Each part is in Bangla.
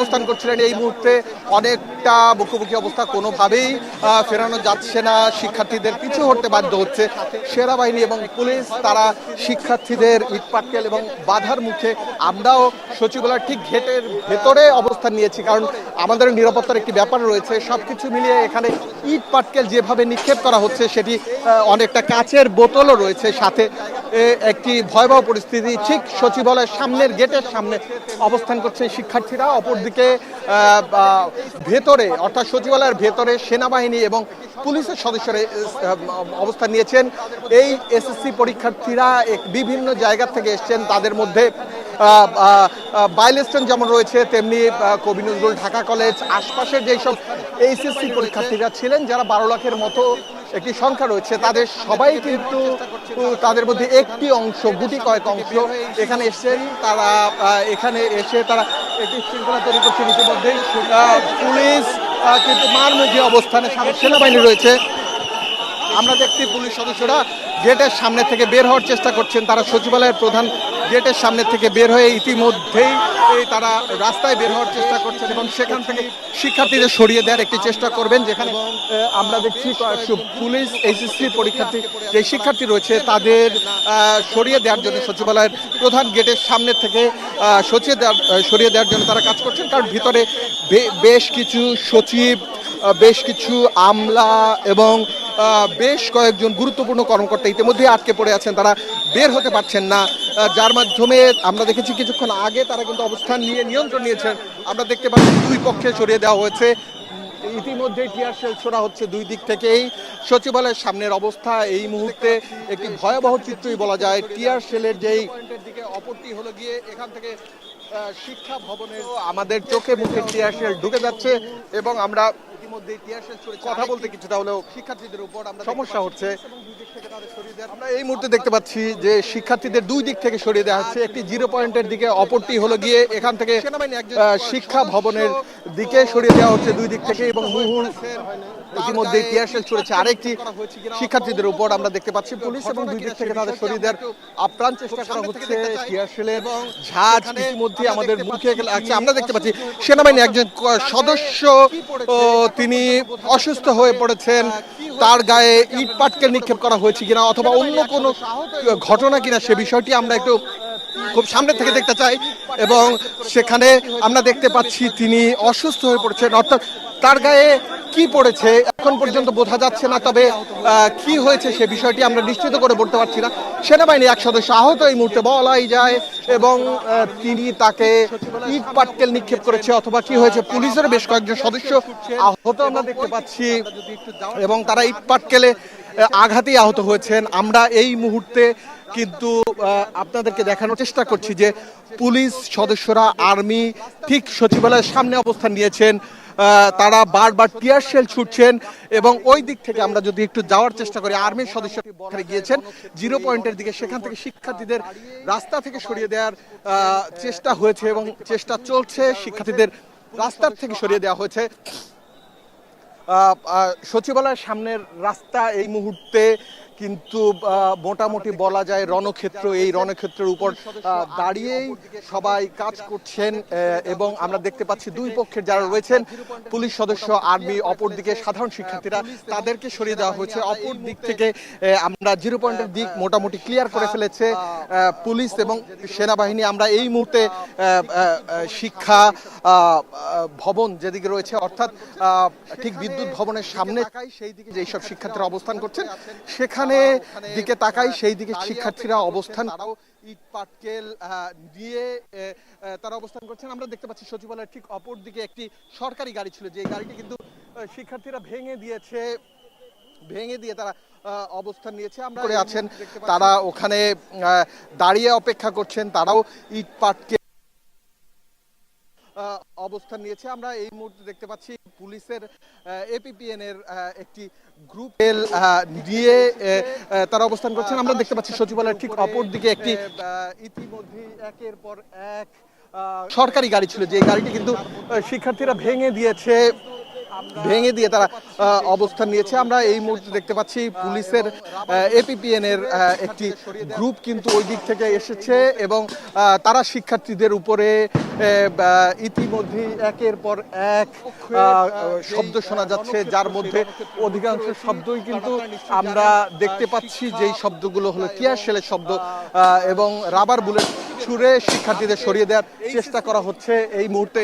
অবস্থান করছিলেন এই মুহূর্তে অনেকটা মুখোমুখি অবস্থা, কোনোভাবেই ফেরানো যাচ্ছে না, শিক্ষার্থীদের পিছু হটতে বাধ্য হচ্ছে। সেনাবাহিনী এবং পুলিশ, তারা শিক্ষার্থীদের ইটপাটকেল এবং বাধার মুখে আমরাও সচিবালয়ের ঠিক গেটের ভেতরে অবস্থান নিয়েছি, কারণ আমাদের নিরাপত্তার একটি ব্যাপার রয়েছে। সবকিছু মিলিয়ে এখানে ইট পাটকেল যেভাবে নিক্ষেপ করা হচ্ছে, সেটি অনেকটা কাচের বোতলও রয়েছে। সাথে একটি ভয়াবহ পরিস্থিতি। ঠিক সচিবালয়ের সামনের গেটের সামনে অবস্থান করছে শিক্ষার্থীরা। অপরদিকে ভেতরে, অর্থাৎ সচিবালয়ের ভেতরে সেনাবাহিনী এবং পুলিশের সদস্যরা অবস্থান নিয়েছেন। এই এসএসসি পরীক্ষার্থীরা বিভিন্ন জায়গা থেকে এসছেন। তাদের মধ্যে বাইলেস্টন যেমন রয়েছে, তেমনি কবি নজরুল ঢাকা কলেজ আশপাশের যেসব এইচএসসি পরীক্ষার্থীরা ছিলেন, যারা বারো লাখের মতো একটি সংখ্যা রয়েছে, তাদের সবাই কিন্তু তাদের মধ্যে একটি অংশ, গুটি কয়েক অংশ এখানে এসছেন। তারা এখানে এসে তারা একটি শৃঙ্খলা তৈরি করছেন ইতিমধ্যেই। পুলিশ কিন্তু মারমুখী অবস্থানে সেনাবাহিনী রয়েছে, আমরা দেখছি পুলিশ সদস্যরা গেটের সামনে থেকে বের হওয়ার চেষ্টা করছেন। তারা সচিবালয়ের প্রধান গেটের সামনে থেকে বের হয়ে ইতিমধ্যেই তারা রাস্তায় বের হওয়ার চেষ্টা করছেন এবং সেখান থেকে শিক্ষার্থীদের সরিয়ে দেওয়ার একটি চেষ্টা করবেন যেখানে আমরা দেখছি পুলিশ এইচএসসি পরীক্ষার্থী যে শিক্ষার্থী রয়েছে, তাদের সরিয়ে দেওয়ার জন্য সচিবালয়ের প্রধান গেটের সামনে থেকে সচিয়ে দেওয়ার সরিয়ে দেওয়ার জন্য তারা কাজ করছেন। কারণ ভিতরে বেশ কিছু সচিব বেশ কিছু আমলা এবং বেশ কয়েকজন গুরুত্বপূর্ণ কর্মকর্তা ইতিমধ্যে আটকে পড়ে আছেন, তারা বের হতে পারছেন না। যার মাধ্যমে আমরা দেখেছি কিছুক্ষণ আগে তারা কিন্তু অবস্থান নিয়ে নিয়ন্ত্রণ নিয়েছেন। আমরা দেখতে পাচ্ছি দুই পক্ষে সরিয়ে দেওয়া হয়েছে। ইতিমধ্যে টিয়ার সেল ছোড়া হচ্ছে দুই দিক থেকেই। সচিবালয়ের সামনের অবস্থা, এই মুহূর্তে একটি ভয়াবহ চিত্রই বলা যায়। টিয়ার সেলের যেই দিকে অপরটি হলো গিয়ে এখান থেকে শিক্ষা ভবনের, আমাদের চোখে মুখে টিয়ার সেল ঢুকে যাচ্ছে এবং আমরা ইতিমধ্যে কথা বলতে কিছুটা হলেও শিক্ষার্থীদের উপর আমরা সমস্যা হচ্ছে। আমরা এই মুহূর্তে দেখতে পাচ্ছি যে শিক্ষার্থীদের দুই দিক থেকে সরিয়ে দেওয়া হচ্ছে। একটি জিরো পয়েন্টের দিকে অপরটি হলো গিয়ে এখান থেকে শিক্ষা ভবনের দিকে সরিয়ে দেওয়া হচ্ছে দুই দিক থেকে এবং মুহুর ইতিমধ্যে টিয়ারশেল ছড়েছে আরেকটি শিক্ষার্থীদের উপর আমরা দেখতে পাচ্ছি। পুলিশ এবং দুই দিক থেকে তাদের দেওয়ার আপ্রাণ চেষ্টা করা হচ্ছে। টিয়ারশেলের ঝাঁজ ইতিমধ্যে আমাদের মুখে লাগছে আমরা দেখতে পাচ্ছি সেনাবাহিনী একজন সদস্য তিনি অসুস্থ হয়ে পড়েছেন। তার গায়ে ইট পাটকেল নিক্ষেপ করা হয়েছে কিনা অথবা অন্য কোনো ঘটনা কিনা সে বিষয়টি আমরা একটু খুব সামনে থেকে দেখতে চাই। এবং সেখানে আমরা দেখতে পাচ্ছি তিনি অসুস্থ হয়ে পড়েছেন। অর্থাৎ তার গায়ে কি পড়েছে? এখন পর্যন্ত বোঝা যাচ্ছে না, তবে কি হয়েছে সে বিষয়টি আমরা নিশ্চিত করে বলতে পারছি না। সেনাবাহিনী এক সদস্য আহত এই মুহূর্তে বলাই যায় এবং তিনি তাকে ইট পাটকেল নিক্ষেপ করেছে অথবা কি হয়েছে পুলিশের বেশ কয়েকজন সদস্য আহত আমরা দেখতে পাচ্ছি এবং তারা ইট পাটকেলে আঘাতেই আহত হয়েছেন। আমরা এই মুহূর্তে কিন্তু আপনাদেরকে দেখানোর চেষ্টা করছি যে পুলিশ সদস্যরা আর্মি ঠিক সচিবালয়ের সামনে অবস্থান নিয়েছেন। তারা বারবার টিয়ার শেল ছুটছেন এবং ওই দিক থেকে আমরা যদি একটু যাওয়ার চেষ্টা করি, আর্মির সদস্য গিয়েছেন, জিরো পয়েন্টের দিকে সেখান থেকে শিক্ষার্থীদের রাস্তা থেকে সরিয়ে দেওয়ার চেষ্টা হয়েছে এবং চেষ্টা চলছে শিক্ষার্থীদের রাস্তার থেকে সরিয়ে দেওয়া হয়েছে। সচিবালয়ের সামনের রাস্তা এই মুহূর্তে কিন্তু মোটামুটি বলা যায় রণক্ষেত্র, এই রণক্ষেত্রের উপর দাঁড়িয়েই সবাই কাজ করছেন এবং আমরা দেখতে পাচ্ছি দুই পক্ষের যারা রয়েছেন, পুলিশ সদস্য, আর্মি, অপরদিকে সাধারণ শিক্ষার্থীরা, তাদেরকে সরিয়ে দেওয়া হয়েছে। অপর দিক থেকে আমরা জিরো পয়েন্টের দিক মোটামুটি ক্লিয়ার করে ফেলেছে পুলিশ এবং সেনাবাহিনী। আমরা এই মুহূর্তে শিক্ষা ভবন যেদিকে রয়েছে, অর্থাৎ ঠিক বিদ্যুৎ ভবনের সামনে সেই দিকে যেসব শিক্ষার্থীরা অবস্থান করছেন, সেখানে দিকে তাকাই সেই দিকে শিক্ষার্থীরা অবস্থান। তারাও ইট পাটকেল আহ, তারা অবস্থান করছেন। আমরা দেখতে পাচ্ছি সচিবালয়ের ঠিক অপর দিকে একটি সরকারি গাড়ি ছিল যে গাড়িটি কিন্তু শিক্ষার্থীরা ভেঙে দিয়েছে। ভেঙে দিয়ে তারা আহ, অবস্থান নিয়েছে। আমরা আছেন। তারা ওখানে আহ, দাঁড়িয়ে অপেক্ষা করছেন। তারাও ইট পাটকে আহ, অবস্থান নিয়েছে। আমরা এই মুহূর্তে দেখতে পাচ্ছি পুলিশের এপিপিএন এর একটি গ্রুপ এল নিয়ে তারা অবস্থান করছেন। আমরা দেখতে পাচ্ছি সচিবালয়ের ঠিক অপর দিকে একটি ইতিমধ্যে একের পর এক আহ, সরকারি গাড়ি ছিল যে গাড়িটি কিন্তু শিক্ষার্থীরা ভেঙে দিয়েছে। ভেঙে দিয়ে তারা অবস্থান নিয়েছে। আমরা এই মুহূর্তে দেখতে পাচ্ছি পুলিশের এপিপিএন এর একটি গ্রুপ কিন্তু ওই দিক থেকে এসেছে এবং তারা শিক্ষার্থীদের উপরে বা, একের পর এক শব্দ শোনা যাচ্ছে। যার মধ্যে অধিকাংশ শব্দই কিন্তু আমরা দেখতে পাচ্ছি যেই শব্দগুলো হলো কিয়ারশেলের শব্দ আহ, এবং রাবার বুলেট ছুড়ে শিক্ষার্থীদের সরিয়ে দেওয়ার চেষ্টা করা হচ্ছে এই মুহূর্তে।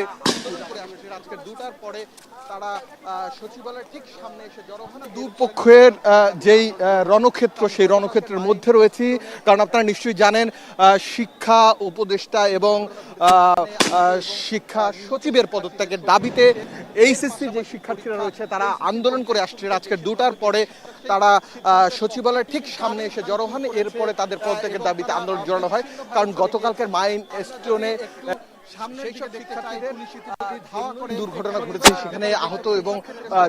আজকে দুটার পরে তারা সচিবালয়ের ঠিক সামনে এসে জড়ো হন দুপক্ষের যেই রণক্ষেত্র, সেই রণক্ষেত্রের মধ্যে রয়েছি। কারণ আপনারা নিশ্চয়ই জানেন শিক্ষা উপদেষ্টা এবং শিক্ষা সচিবের পদত্যাগের দাবিতে এইচএসসির যে শিক্ষার্থীরা রয়েছে, তারা আন্দোলন করে আসছে। আজকে দুটার পরে তারা সচিবালয়ের ঠিক সামনে এসে জড়ো হন এরপরে তাদের পদত্যাগের দাবিতে আন্দোলন জড়ানো হয়। কারণ গতকালকের মাইন স্টোনে দুর্ঘটনা ঘটেছে। সেখানে আহত এবং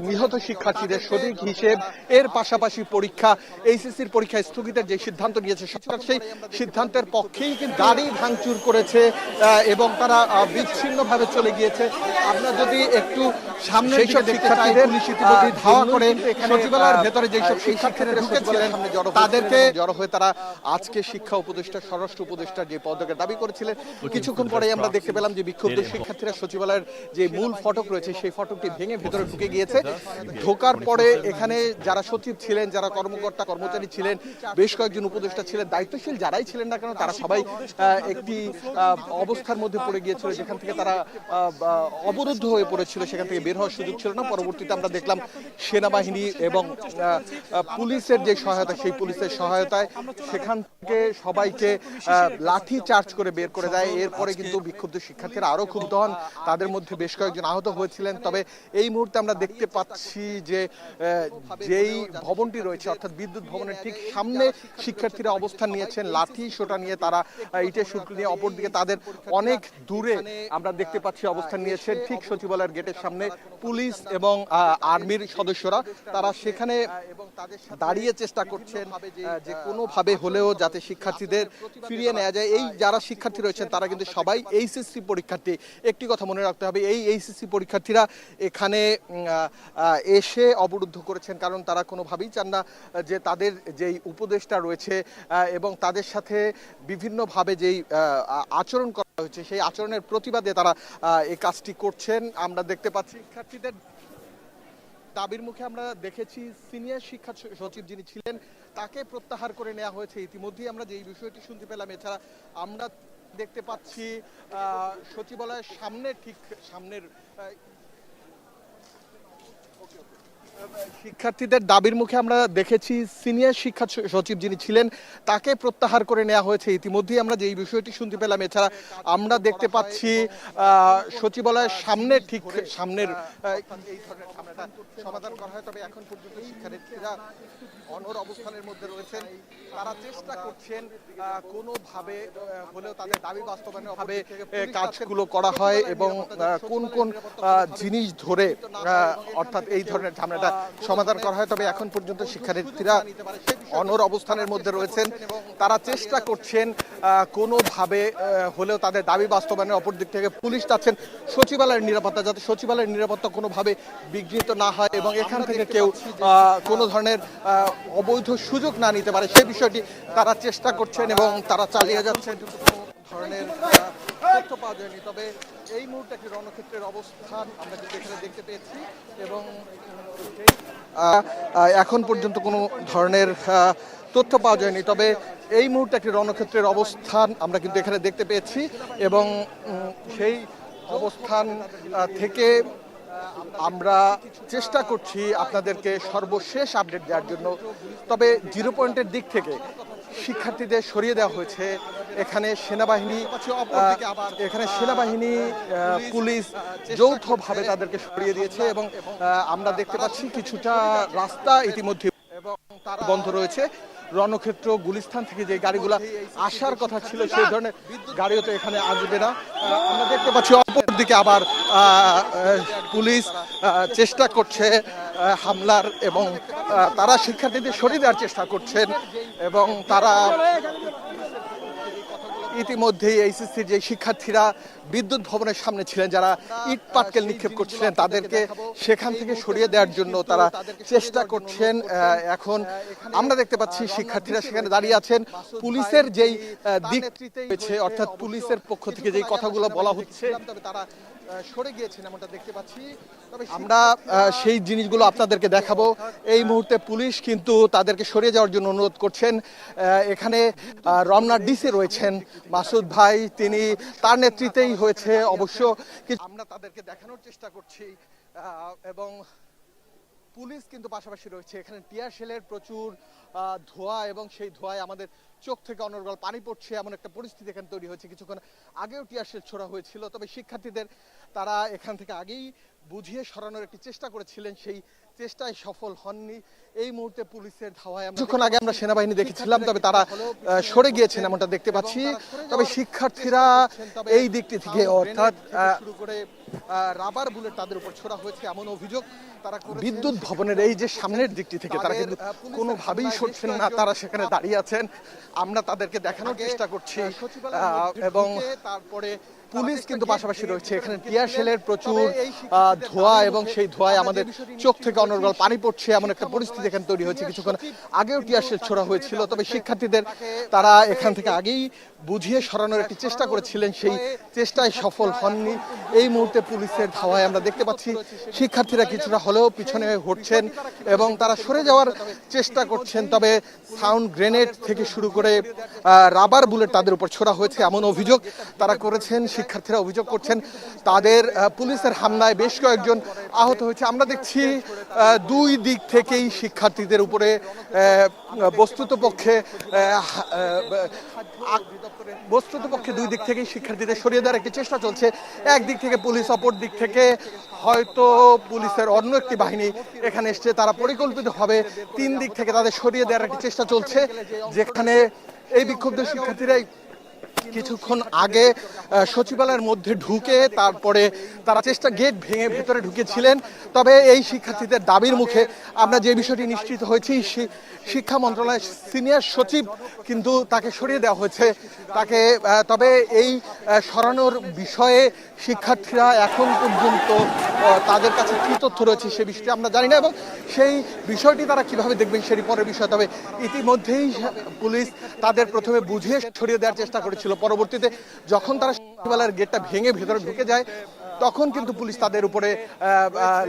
নিহত শিক্ষার্থীদের সঠিক হিসেব এর পাশাপাশি পরীক্ষা এইচএসসির পরীক্ষা স্থগিতের যে সিদ্ধান্ত নিয়েছে সরকার সেই সিদ্ধান্তের পক্ষেই গাড়ি ভাঙচুর করেছে এবং তারা বিচ্ছিন্ন ভাবে চলে গিয়েছে। আমরা যদি একটু সামনে সব শিক্ষার্থীদের ধাওয়া করে সচিবালয়ের ভেতরে যেসব শিক্ষার্থীরা ঢুকেছিলেন তাদেরকে জড়ো হয়ে তারা আজকে শিক্ষা উপদেষ্টা স্বরাষ্ট্র উপদেষ্টার যে পদকের দাবি করেছিলেন কিছুক্ষণ পরে আমরা দেখতে পেলাম যে বিক্ষুব্ধ শিক্ষার্থীরা সচিবালয়ের যে মূল ফটক রয়েছে সেই ফটকটি ভেঙে ভেতরে ঢুকে গিয়েছে। ঢোকার পরে এখানে যারা সচিব ছিলেন যারা কর্মকর্তা কর্মচারী ছিলেন বেশ কয়েকজন উপদেষ্টা ছিলেন দায়িত্বশীল যারাই ছিলেন না কেন তারা সবাই একটি অবস্থার মধ্যে পড়ে গিয়েছিল যেখান থেকে তারা অবরুদ্ধ হয়ে পড়েছিল সেখান থেকে বের হওয়ার সুযোগ ছিল না। পরবর্তীতে আমরা দেখলাম সেনাবাহিনী এবং পুলিশের যে সহায়তা সেই পুলিশের সহায়তায় সেখান থেকে সবাইকে আহ, লাঠি চার্জ করে বের করে দেয়। এরপরে কিন্তু বিক্ষুব্ধ শিক্ষার্থীরা আরও ক্ষুব্ধ হন। তাদের মধ্যে বেশ কয়েকজন আহত হয়েছিলেন। তবে এই মুহূর্তে আমরা দেখতে পাচ্ছি যে যেই ভবনটি রয়েছে, অর্থাৎ বিদ্যুৎ ভবনের ঠিক সামনে শিক্ষার্থীরা অবস্থান নিয়েছেন। লাঠি, সোটা নিয়ে তারা ইটের শুল্ক নিয়ে অপরদিকে তাদের অনেক দূরে আমরা দেখতে পাচ্ছি অবস্থান নিয়েছেন। ঠিক সচিবালয়ের গেটের সামনে পুলিশ এবং আর্মির সদস্যরা। তারা সেখানে দাঁড়িয়ে চেষ্টা করছেন যে কোনোভাবে হলেও যাতে শিক্ষার্থীদের ফিরিয়ে নেওয়া যায়। এই যারা শিক্ষার্থী রয়েছেন, তারা কিন্তু সবাই এইচএসসি পরীক্ষার্থী, একটি কথা মনে রাখতে হবে, এই এইচএসসি পরীক্ষার্থীরা এখানে এসে অবরুদ্ধ করেছেন কারণ তারা কোনোভাবেই চান না, যে তাদের যেই উপদেষ্টা রয়েছে এবং তাদের সাথে বিভিন্নভাবে যেই আচরণ করা হয়েছে, সেই আচরণের প্রতিবাদে তারা এই কাজটি করছেন। আমরা দেখতে পাচ্ছি শিক্ষার্থীদের দাবির মুখে আমরা দেখেছি, সিনিয়র শিক্ষা সচিব যিনি ছিলেন, তাকে প্রত্যাহার করে নেওয়া হয়েছে। ইতিমধ্যেই আমরা যে বিষয়টি শুনতে পেলাম, এছাড়া আমরা দেখতে পাচ্ছি সচিবালয়ের সামনে ঠিক সামনের আহ, শিক্ষার্থীদের দাবির মুখে আমরা দেখেছি সিনিয়র শিক্ষা সচিব যিনি ছিলেন তাকে প্রত্যাহার করে নেওয়া হয়েছে। ইতিমধ্যেই আমরা যে এই বিষয়টি শুনতে পেলাম এছাড়া আমরা দেখতে পাচ্ছি সচিবালয়ের সামনে ঠিক সামনের সমাধান করা হয়। তবে এখন পর্যন্ত শিক্ষার্থীরা অনর অবস্থানের মধ্যে রয়েছেন। তারা চেষ্টা করছেন কোনোভাবে হলেও তাদের দাবি বাস্তবায়নের ভাবে কাজগুলো করা হয় এবং কোন কোন জিনিস ধরে অর্থাৎ এই ধরনের ঝামেলাটা সমাধান করা হয়, তবে এখন পর্যন্ত শিক্ষার্থীরা অনর অবস্থানের মধ্যে রয়েছেন। তারা চেষ্টা করছেন কোনোভাবে হলেও তাদের দাবি বাস্তবায়নের অপর দিক থেকে পুলিশ চাচ্ছেন সচিবালয়ের নিরাপত্তা যাতে সচিবালয়ের নিরাপত্তা কোনোভাবে বিঘ্নিত না হয় এবং এখান থেকে কেউ কোনো ধরনের অবৈধ সুযোগ না নিতে পারে সেই বিষয়টি তারা চেষ্টা করছেন এবং তারা চালিয়ে যাচ্ছেন। ধরনের তথ্য পাওয়া যায়নি। তবে এই মুহূর্তে একটি রণক্ষেত্রের অবস্থান আমরা কিন্তু এখানে দেখতে পেয়েছি এবং এখন পর্যন্ত কোনো ধরনের তথ্য পাওয়া যায়নি। তবে এই মুহূর্তে একটি রণক্ষেত্রের অবস্থান আমরা কিন্তু এখানে দেখতে পেয়েছি এবং সেই অবস্থান থেকে আমরা চেষ্টা করছি আপনাদেরকে সর্বশেষ আপডেট দেওয়ার জন্য। তবে জিরো পয়েন্টের দিক থেকে শিক্ষার্থীদের সরিয়ে দেওয়া হয়েছে। এখানে সেনাবাহিনী এখানে সেনাবাহিনী পুলিশ যৌথভাবে তাদেরকে সরিয়ে দিয়েছে এবং আমরা দেখতে পাচ্ছি কিছুটা রাস্তা ইতিমধ্যে বন্ধ রয়েছে। রণক্ষেত্র গুলিস্থান থেকে যে গাড়িগুলো আসার কথা ছিল সেই ধরনের গাড়িও তো এখানে আসবে না। আমরা দেখতে পাচ্ছি অপরদিকে আবার আহ, আহ, পুলিশ চেষ্টা করছে। হামলার এবং তারা শিক্ষার্থীদের সরিয়ে দেওয়ার চেষ্টা করছেন এবং তারা ইতিমধ্যেই এইচএসসির যে শিক্ষার্থীরা বিদ্যুৎ ভবনের সামনে ছিলেন যারা ইট পাটকেল নিক্ষেপ করছিলেন তাদেরকে সেখান থেকে সরিয়ে দেওয়ার জন্য তারা চেষ্টা করছেন এখন আমরা দেখতে পাচ্ছি শিক্ষার্থীরা সেখানে দাঁড়িয়ে আছেন। পুলিশের যেই দিক রয়েছে অর্থাৎ পুলিশের পক্ষ থেকে যেই কথাগুলো বলা হচ্ছে তবে তারা সরে গিয়েছেন এমনটা দেখতে পাচ্ছি। আমরা সেই জিনিসগুলো আপনাদেরকে দেখাবো। এই মুহূর্তে পুলিশ কিন্তু তাদেরকে সরিয়ে যাওয়ার জন্য অনুরোধ করছেন। এখানে রমনা ডিসি রয়েছেন মাসুদ ভাই তিনি তার নেতৃত্বেই হয়েছে, অবশ্য আমরা তাদেরকে দেখানোর চেষ্টা করছি এবং পুলিশ কিন্তু পাশাপাশি রয়েছে। এখানে টিয়ার শেলের প্রচুর ধোঁয়া এবং সেই ধোঁয়ায় আমাদের চোখ থেকে অনর্গল পানি পড়ছে, এমন একটা পরিস্থিতি এখানে তৈরি হয়েছে। কিছুক্ষণ আগেও টিয়ার শেল ছোড়া হয়েছিল, তবে শিক্ষার্থীদের তারা এখান থেকে আগেই বুঝিয়ে সরানোর একটি চেষ্টা করেছিলেন, সেই চেষ্টায় সফল হননি। এই মুহূর্তে পুলিশের ধাওয়ায় কিছুক্ষণ আগে আমরা সেনাবাহিনী দেখেছিলাম তবে তারা সরে গিয়েছেন এমনটা দেখতে পাচ্ছি। তবে শিক্ষার্থীরা এই দিকটি থেকে অর্থাৎ শুরু করে রাবার বুলেট তাদের উপর ছোড়া হয়েছে এমন অভিযোগ তারা বিদ্যুৎ ভবনের এই যে সামনের দিকটি থেকে তারা কিন্তু কোনোভাবেই সরছেন না তারা সেখানে দাঁড়িয়ে আছেন। আমরা তাদেরকে দেখানোর চেষ্টা করছি এবং তারপরে পুলিশ কিন্তু পাশাপাশি রয়েছে। এখানে টিয়ার সেলের প্রচুর ধোঁয়া এবং সেই ধোঁয়ায় আমাদের চোখ থেকে অনর্গল পানি পড়ছে এমন একটা পরিস্থিতি এখানে তৈরি হয়েছে কিছুক্ষণ আগেও টিয়ার শেল ছোড়া হয়েছিল তবে শিক্ষার্থীদের তারা এখান থেকে আগেই বুঝিয়ে সরানোর একটি চেষ্টা করেছিলেন সেই চেষ্টায় সফল হননি। এই মুহূর্তে পুলিশের ধাওয়ায় আমরা দেখতে পাচ্ছি, শিক্ষার্থীরা কিছুটা হলেও পিছনে হচ্ছেন এবং তারা সরে যাওয়ার চেষ্টা করছেন। তবে সাউন্ড গ্রেনেড থেকে শুরু করে রাবার বুলেট তাদের উপর ছোড়া হয়েছে এমন অভিযোগ তারা করেছেন, শিক্ষার্থীরা অভিযোগ করছেন। তাদের পুলিশের হামলায় বেশ কয়েকজন আহত হয়েছে। আমরা দেখছি দুই দিক থেকেই শিক্ষার্থীদের উপরে বস্তুত পক্ষে বস্তুত পক্ষে দুই দিক থেকেই শিক্ষার্থীদের সরিয়ে দেওয়ার একটি চেষ্টা চলছে। একদিক থেকে, পুলিশ অপর দিক থেকে, হয়তো পুলিশের অন্য একটি বাহিনী এখানে এসছে। তারা পরিকল্পিত হবে তিন দিক থেকে তাদের সরিয়ে দেওয়ার একটি চেষ্টা চলছে, যেখানে এই বিক্ষুব্ধ শিক্ষার্থীরাই কিছুক্ষণ আগে সচিবালয়ের মধ্যে ঢুকে তারপরে তারা চেষ্টা গেট ভেঙে ভেতরে ঢুকেছিলেন। তবে এই শিক্ষার্থীদের দাবির মুখে আমরা যে বিষয়টি নিশ্চিত হয়েছি শিক্ষা মন্ত্রণালয়ের সিনিয়র সচিব কিন্তু তাকে সরিয়ে দেওয়া হয়েছে। তাকে তবে এই সরানোর বিষয়ে শিক্ষার্থীরা এখন পর্যন্ত তাদের কাছে কী তথ্য রয়েছে সে বিষয়টি আমরা জানি না এবং সেই বিষয়টি তারা কীভাবে দেখবেন সেটি পরের বিষয়। তবে ইতিমধ্যেই পুলিশ তাদের প্রথমে বুঝিয়ে সরিয়ে দেওয়ার চেষ্টা করেছিল। পরবর্তীতে যখন তারা সচিবালয়ের গেটটা ভেঙে ভেতরে ঢুকে যায়, তখন কিন্তু পুলিশ তাদের উপরে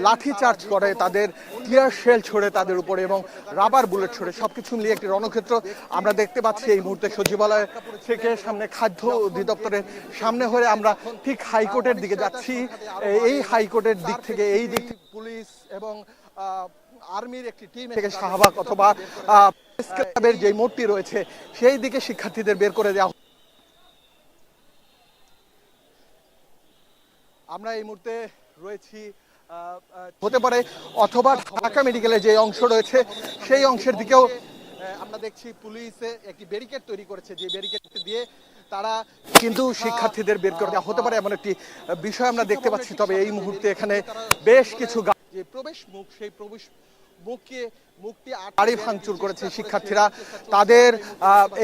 লাঠি চার্জ করে, তাদের টিয়ার শেল ছড়ে তাদের উপরে এবং রাবার বুলেট ছড়ে। সবকিছু মিলিয়ে একটি রণক্ষেত্র আমরা দেখতে পাচ্ছি এই মুহূর্তে সচিবালয় থেকে সামনে খাদ্য অধিদপ্তরের সামনে হয়ে আমরা ঠিক হাইকোর্টের দিকে যাচ্ছি। এই হাইকোর্টের দিক থেকে, এই দিক থেকে পুলিশ এবং আর্মির একটি টিম থেকে শাহবাগ অথবা যে মোড়টি রয়েছে, সেই দিকে শিক্ষার্থীদের বের করে দেওয়া আমরা এই মুহূর্তে রয়েছি হতে পারে অথবা ঢাকা মেডিকেলের যে অংশ রয়েছে সেই অংশের দিকেও আমরা দেখছি পুলিশে একটি ব্যারিকেড তৈরি করেছে যে ব্যারিকেড দিয়ে তারা কিন্তু শিক্ষার্থীদের বের করে দেওয়া হতে পারে এমন একটি বিষয় আমরা দেখতে পাচ্ছি তবে এই মুহূর্তে এখানে বেশ কিছু যে প্রবেশ মুখ সেই প্রবেশ মুখকে মুখটি গাড়ি ভাঙচুর করেছে শিক্ষার্থীরা। তাদের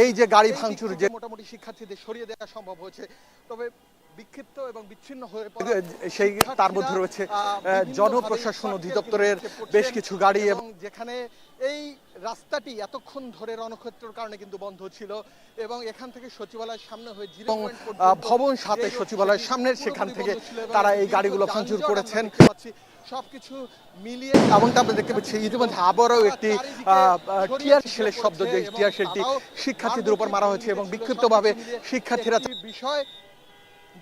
এই যে গাড়ি ভাঙচুর যে মোটামুটি শিক্ষার্থীদের সরিয়ে দেওয়া সম্ভব হয়েছে। তবে বিক্ষিপ্ত এবং বিচ্ছিন্ন হয়ে পড়া সেই তার মধ্যে রয়েছে জনপ্রশাসন অধিদপ্তরের বেশ কিছু গাড়ি এবং যেখানে এই রাস্তাটি এতক্ষণ ধরে রণক্ষেত্রের কারণে কিন্তু বন্ধ ছিল এবং এখান থেকে সচিবালয়ের সামনে হয়ে জিরো ভবন সাথে সচিবালয়ের সামনের সেখান থেকে তারা এই গাড়িগুলো ভাঙচুর করেছেন। সবকিছু মিলিয়ে এমনটা আমরা দেখতে পাচ্ছি ইতিমধ্যে আবারও একটি টিয়ার শেলের শব্দ যে টিয়ার শেলটি শিক্ষার্থীদের উপর মারা হয়েছে এবং বিক্ষিপ্তভাবে শিক্ষার্থীরা বিষয়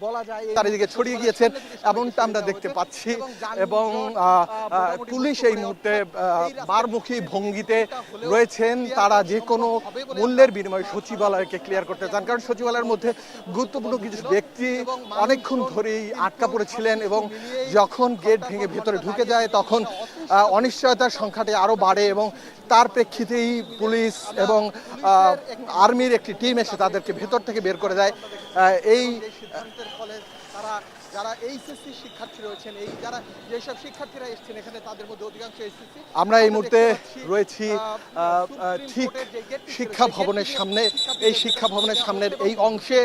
বলা যায় চারিদিকে ছড়িয়ে গিয়েছেন এমনটা আমরা দেখতে পাচ্ছি। এবং পুলিশ এই মুহূর্তে বারমুখী ভঙ্গিতে রয়েছেন। তারা যে কোনো মূল্যের বিনিময়ে সচিবালয়কে ক্লিয়ার করতে চান। কারণ সচিবালয়ের মধ্যে গুরুত্বপূর্ণ কিছু ব্যক্তি অনেকক্ষণ ধরেই আটকা পড়েছিলেন এবং যখন গেট ভেঙে ভেতরে ঢুকে যায় তখন অনিশ্চয়তার সংখ্যাটি আরও বাড়ে এবং তার প্রেক্ষিতেই পুলিশ এবং আর্মির একটি টিম এসে তাদেরকে ভেতর থেকে বের করে দেয়। এই তারা যারা এইচএসসি শিক্ষার্থী রয়েছেন এই যারা যেসব শিক্ষার্থীরা এসেছেন এখানে তাদের মধ্যে অধিকাংশ এইচএসসি। আমরা এই মুহূর্তে রয়েছি ঠিক শিক্ষা ভবনের সামনে এই শিক্ষা ভবনের সামনের এই অংশে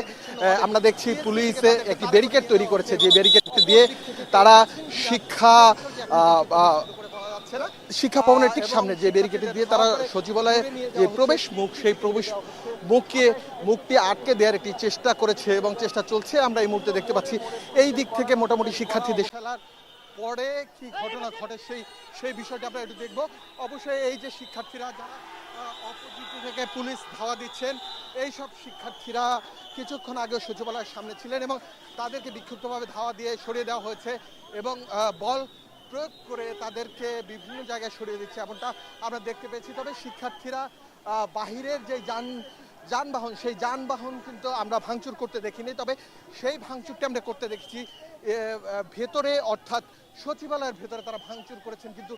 আমরা দেখছি পুলিশে একটি ব্যারিকেড তৈরি করেছে যে ব্যারিকেড দিয়ে তারা শিক্ষা শিক্ষা ভবনের ঠিক সামনে যে ব্যারিকেড দিয়ে তারা সচিবালয়ে যে প্রবেশ, মুখ, সেই প্রবেশ মুখকে, মুখটি আটকে দেওয়ার একটি চেষ্টা করেছে এবং চেষ্টা চলছে। আমরা এই মুহূর্তে দেখতে পাচ্ছি এই দিক থেকে মোটামুটি শিক্ষার্থীদের খেলার পরে কি ঘটনা ঘটে সেই সেই বিষয়টা আমরা একটু দেখব। অবশ্যই এই যে শিক্ষার্থীরা যারা থেকে পুলিশ ধাওয়া দিচ্ছেন, এই সব শিক্ষার্থীরা কিছুক্ষণ আগে সচিবালয়ের সামনে ছিলেন এবং তাদেরকে বিক্ষিপ্তভাবে ধাওয়া দিয়ে সরিয়ে দেওয়া হয়েছে এবং বল প্রয়োগ করে তাদেরকে বিভিন্ন জায়গায় সরিয়ে দিচ্ছে এমনটা আমরা দেখতে পেয়েছি। তবে শিক্ষার্থীরা বাহিরের যে যান, যানবাহন, সেই যানবাহন কিন্তু আমরা ভাঙচুর করতে দেখিনি। তবে সেই ভাঙচুরটি আমরা করতে দেখেছি। ভেতরে অর্থাৎ সচিবালয়ের ভেতরে তারা ভাঙচুর করেছেন কিন্তু